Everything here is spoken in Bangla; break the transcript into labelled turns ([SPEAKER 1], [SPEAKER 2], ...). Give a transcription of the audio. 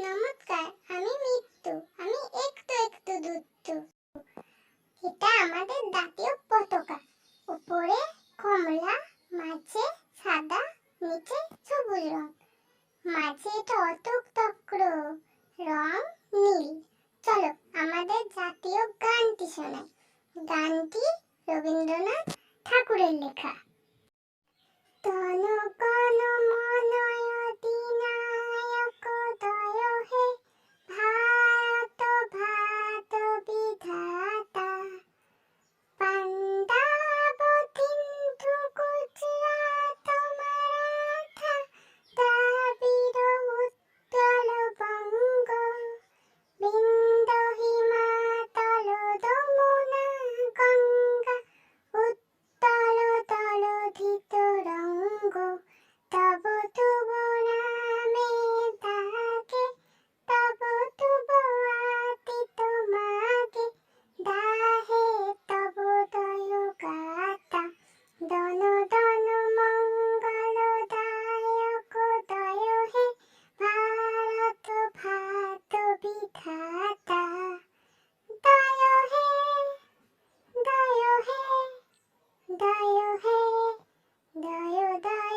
[SPEAKER 1] নমস্কার, আমি মৃত্যু আমি একটু একটু দুষ্টু এটা আমাদের জাতীয় পতাকা। উপরে কমলা, মাঝে সাদা, নিচে সবুজ রং। মাঝে এটা অতক চক্র রং নীল। চলো আমাদের জাতীয় গানটি শোনাই। গানটি রবীন্দ্রনাথ ঠাকুরের লেখা। তন দায়ো হে দায়ো দায়